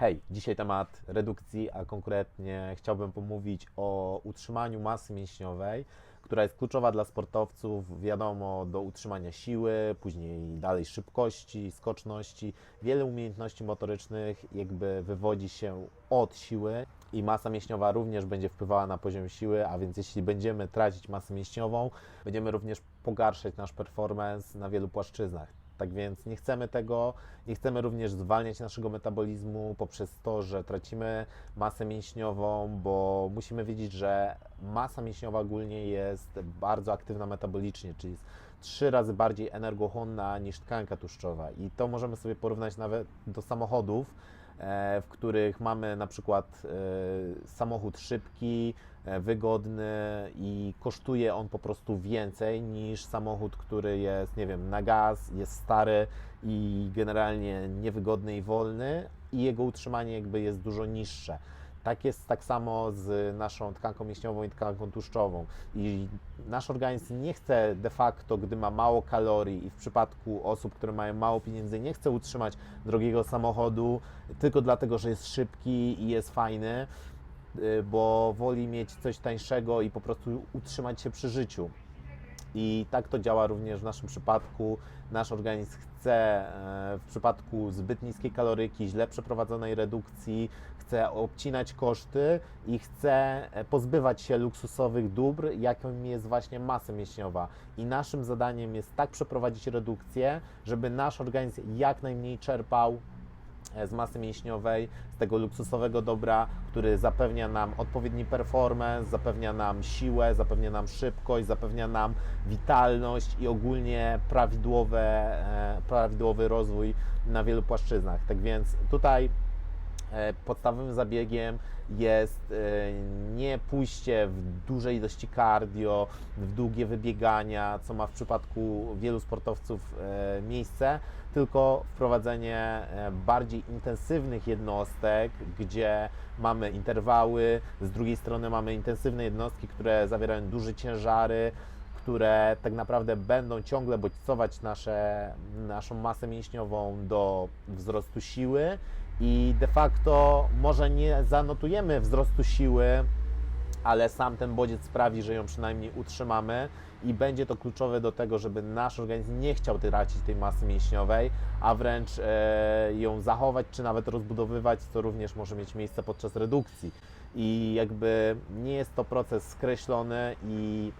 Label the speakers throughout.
Speaker 1: Hej, dzisiaj temat redukcji, a konkretnie chciałbym pomówić o utrzymaniu masy mięśniowej, która jest kluczowa dla sportowców, wiadomo, do utrzymania siły, później dalej szybkości, skoczności. Wiele umiejętności motorycznych jakby wywodzi się od siły i masa mięśniowa również będzie wpływała na poziom siły, a więc jeśli będziemy tracić masę mięśniową, będziemy również pogarszać nasz performance na wielu płaszczyznach. Tak więc nie chcemy tego, nie chcemy również zwalniać naszego metabolizmu poprzez to, że tracimy masę mięśniową, bo musimy wiedzieć, że masa mięśniowa ogólnie jest bardzo aktywna metabolicznie, czyli jest trzy razy bardziej energochłonna niż tkanka tłuszczowa. I to możemy sobie porównać nawet do samochodów, e, w których mamy na przykład e, samochód szybki, wygodny i kosztuje on po prostu więcej niż samochód, który jest, nie wiem, na gaz, jest stary i generalnie niewygodny i wolny i jego utrzymanie jakby jest dużo niższe. Tak jest tak samo z naszą tkanką mięśniową i tkanką tłuszczową. I nasz organizm nie chce de facto, gdy ma mało kalorii i w przypadku osób, które mają mało pieniędzy, nie chce utrzymać drogiego samochodu tylko dlatego, że jest szybki i jest fajny, bo woli mieć coś tańszego i po prostu utrzymać się przy życiu. I tak to działa również w naszym przypadku. Nasz organizm chce e, w przypadku zbyt niskiej kaloryki, źle przeprowadzonej redukcji, chce obcinać koszty i chce e, pozbywać się luksusowych dóbr, jakim jest właśnie masa mięśniowa. I naszym zadaniem jest tak przeprowadzić redukcję, żeby nasz organizm jak najmniej czerpał z masy mięśniowej, z tego luksusowego dobra, który zapewnia nam odpowiedni performance, zapewnia nam siłę, zapewnia nam szybkość, zapewnia nam witalność i ogólnie prawidłowe, e, prawidłowy rozwój na wielu płaszczyznach. Tak więc tutaj e, podstawowym zabiegiem jest e, nie pójście w dużej ilości cardio, w długie wybiegania, co ma w przypadku wielu sportowców e, miejsce, tylko wprowadzenie e, bardziej intensywnych jednostek, gdzie mamy interwały, z drugiej strony mamy intensywne jednostki, które zawierają duże ciężary, które tak naprawdę będą ciągle bodźcować nasze, naszą masę mięśniową do wzrostu siły i de facto może nie zanotujemy wzrostu siły, ale sam ten bodziec sprawi, że ją przynajmniej utrzymamy i będzie to kluczowe do tego, żeby nasz organizm nie chciał tracić tej masy mięśniowej, a wręcz e, ją zachować czy nawet rozbudowywać, co również może mieć miejsce podczas redukcji. I jakby nie jest to proces skreślony i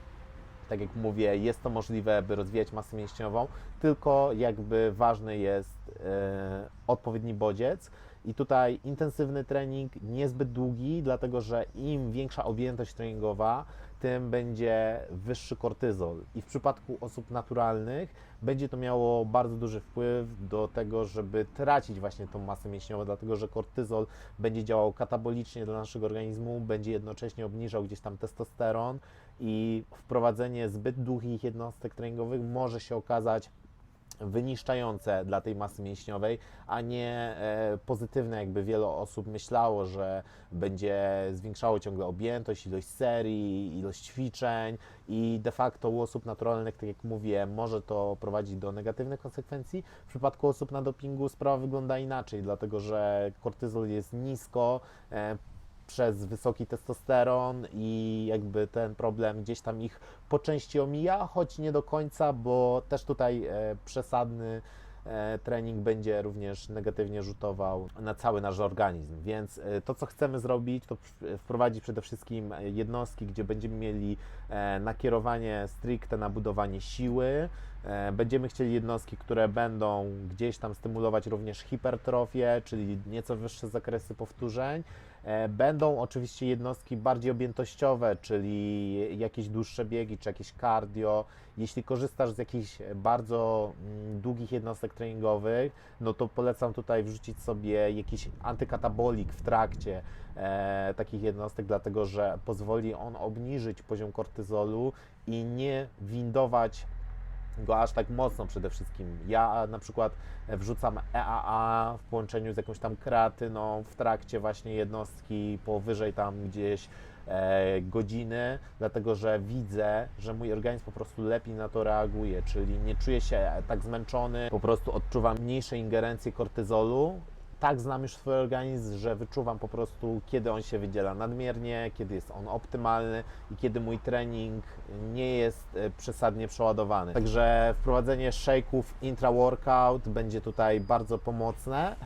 Speaker 1: tak jak mówię, jest to możliwe, by rozwijać masę mięśniową, tylko jakby ważny jest e, odpowiedni bodziec. I tutaj intensywny trening, niezbyt długi, dlatego że im większa objętość treningowa, tym będzie wyższy kortyzol. I w przypadku osób naturalnych będzie to miało bardzo duży wpływ do tego, żeby tracić właśnie tą masę mięśniową, dlatego że kortyzol będzie działał katabolicznie dla naszego organizmu, będzie jednocześnie obniżał gdzieś tam testosteron i wprowadzenie zbyt długich jednostek treningowych może się okazać wyniszczające dla tej masy mięśniowej, a nie e, pozytywne, jakby wiele osób myślało, że będzie zwiększało ciągle objętość, ilość serii, ilość ćwiczeń i de facto u osób naturalnych, tak jak mówię, może to prowadzić do negatywnych konsekwencji. W przypadku osób na dopingu sprawa wygląda inaczej, dlatego że kortyzol jest nisko, e, przez wysoki testosteron i jakby ten problem gdzieś tam ich po części omija, choć nie do końca, bo też tutaj e, przesadny e, trening będzie również negatywnie rzutował na cały nasz organizm. Więc e, to, co chcemy zrobić, to wprowadzić przede wszystkim jednostki, gdzie będziemy mieli nakierowanie stricte na budowanie siły. E, Będziemy chcieli jednostki, które będą gdzieś tam stymulować również hipertrofię, czyli nieco wyższe zakresy powtórzeń. E, Będą oczywiście jednostki bardziej objętościowe, czyli jakieś dłuższe biegi, czy jakieś cardio. Jeśli korzystasz z jakichś bardzo mm, długich jednostek treningowych, no to polecam tutaj wrzucić sobie jakiś antykatabolik w trakcie e, takich jednostek, dlatego że pozwoli on obniżyć poziom kortyzolu i nie windować go aż tak mocno przede wszystkim. Ja na przykład wrzucam EAA w połączeniu z jakąś tam kreatyną w trakcie właśnie jednostki powyżej tam gdzieś e, godziny, dlatego że widzę, że mój organizm po prostu lepiej na to reaguje, czyli nie czuję się tak zmęczony, po prostu odczuwam mniejsze ingerencje kortyzolu tak znam już swój organizm, że wyczuwam po prostu, kiedy on się wydziela nadmiernie, kiedy jest on optymalny i kiedy mój trening nie jest e, przesadnie przeładowany. Także wprowadzenie shake'ów intra-workout będzie tutaj bardzo pomocne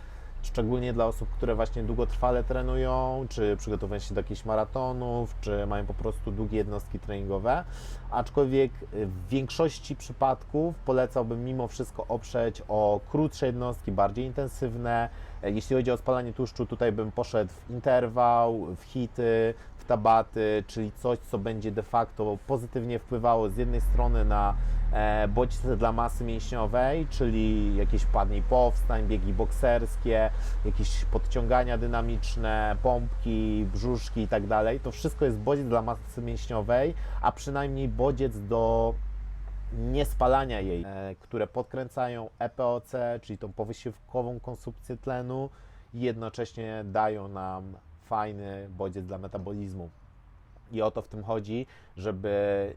Speaker 1: szczególnie dla osób, które właśnie długotrwale trenują, czy przygotowują się do jakichś maratonów, czy mają po prostu długie jednostki treningowe. Aczkolwiek w większości przypadków polecałbym mimo wszystko oprzeć o krótsze jednostki, bardziej intensywne. Jeśli chodzi o spalanie tłuszczu, tutaj bym poszedł w interwał, w hity, tabaty, czyli coś, co będzie de facto pozytywnie wpływało z jednej strony na e, bodźce dla masy mięśniowej, czyli jakieś padniej powstań, biegi bokserskie, jakieś podciągania dynamiczne, pompki, brzuszki i tak dalej. To wszystko jest bodziec dla masy mięśniowej, a przynajmniej bodziec do niespalania jej, e, które podkręcają EPOC, czyli tą powysiłkową konsumpcję tlenu i jednocześnie dają nam fajny bodziec dla metabolizmu. I o to w tym chodzi, żeby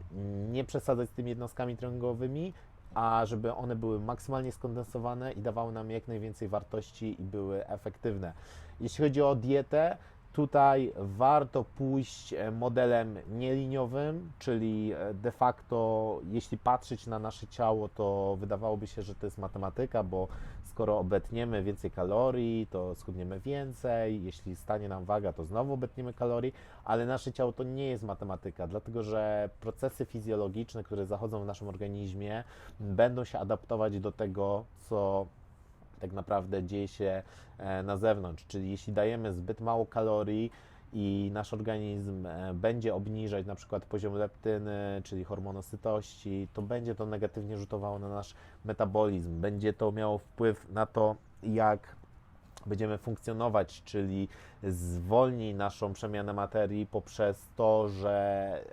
Speaker 1: nie przesadzać z tymi jednostkami treningowymi, a żeby one były maksymalnie skondensowane i dawały nam jak najwięcej wartości i były efektywne. Jeśli chodzi o dietę, tutaj warto pójść e, modelem nieliniowym, czyli e, de facto, jeśli patrzeć na nasze ciało, to wydawałoby się, że to jest matematyka, bo skoro obetniemy więcej kalorii, to schudniemy więcej, jeśli stanie nam waga, to znowu obetniemy kalorii, ale nasze ciało to nie jest matematyka, dlatego że procesy fizjologiczne, które zachodzą w naszym organizmie, będą się adaptować do tego, co tak naprawdę dzieje się e, na zewnątrz. Czyli jeśli dajemy zbyt mało kalorii i nasz organizm e, będzie obniżać na przykład poziom leptyny, czyli hormonu sytości, to będzie to negatywnie rzutowało na nasz metabolizm. Będzie to miało wpływ na to, jak będziemy funkcjonować, czyli zwolni naszą przemianę materii poprzez to, że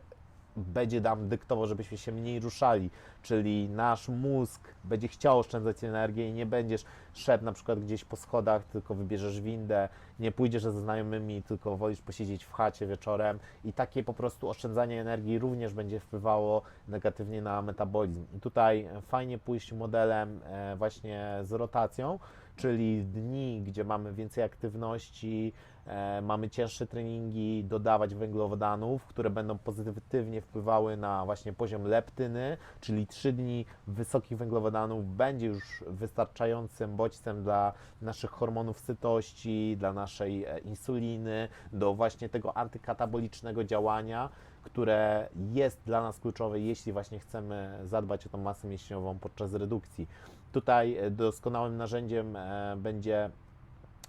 Speaker 1: będzie nam dyktował, żebyśmy się mniej ruszali, czyli nasz mózg będzie chciał oszczędzać energię i nie będziesz szedł na przykład gdzieś po schodach, tylko wybierzesz windę, nie pójdziesz ze znajomymi, tylko wolisz posiedzieć w chacie wieczorem. I takie po prostu oszczędzanie energii również będzie wpływało negatywnie na metabolizm. I tutaj fajnie pójść modelem e, właśnie z rotacją, czyli dni, gdzie mamy więcej aktywności, e, mamy cięższe treningi, dodawać węglowodanów, które będą pozytywnie wpływały na właśnie poziom leptyny, czyli 3 dni wysokich węglowodanów będzie już wystarczającym bodźcem dla naszych hormonów sytości, dla naszej e, insuliny, do właśnie tego antykatabolicznego działania, które jest dla nas kluczowe, jeśli właśnie chcemy zadbać o tą masę mięśniową podczas redukcji. Tutaj e, doskonałym narzędziem e, będzie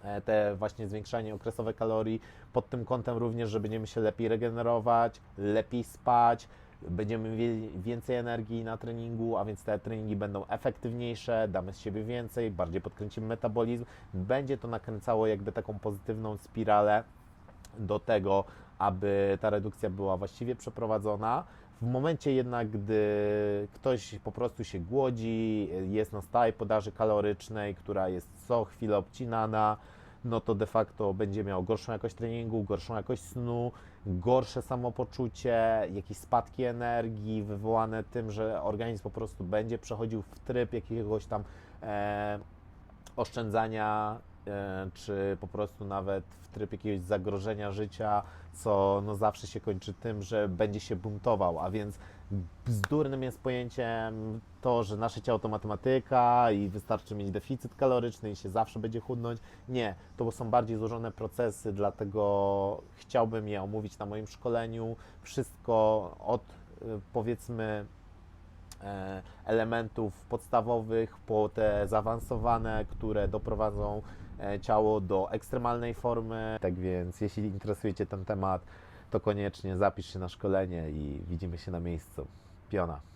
Speaker 1: e, te właśnie zwiększanie okresowe kalorii. Pod tym kątem również, że będziemy się lepiej regenerować, lepiej spać, będziemy mieli więcej energii na treningu, a więc te treningi będą efektywniejsze, damy z siebie więcej, bardziej podkręcimy metabolizm, będzie to nakręcało jakby taką pozytywną spiralę do tego, aby ta redukcja była właściwie przeprowadzona. W momencie jednak, gdy ktoś po prostu się głodzi, jest na stałej podaży kalorycznej, która jest co chwilę obcinana, no to de facto będzie miał gorszą jakość treningu, gorszą jakość snu, gorsze samopoczucie, jakieś spadki energii wywołane tym, że organizm po prostu będzie przechodził w tryb jakiegoś tam e, oszczędzania, czy po prostu nawet w tryb jakiegoś zagrożenia życia, co no zawsze się kończy tym, że będzie się buntował, a więc bzdurnym jest pojęciem to, że nasze ciało to matematyka i wystarczy mieć deficyt kaloryczny i się zawsze będzie chudnąć. Nie, to są bardziej złożone procesy, dlatego chciałbym je omówić na moim szkoleniu. Wszystko od y, powiedzmy e, elementów podstawowych po te zaawansowane, które doprowadzą e, ciało do ekstremalnej formy. Tak więc, jeśli interesuje Cię ten temat, to koniecznie zapisz się na szkolenie i widzimy się na miejscu. Piona.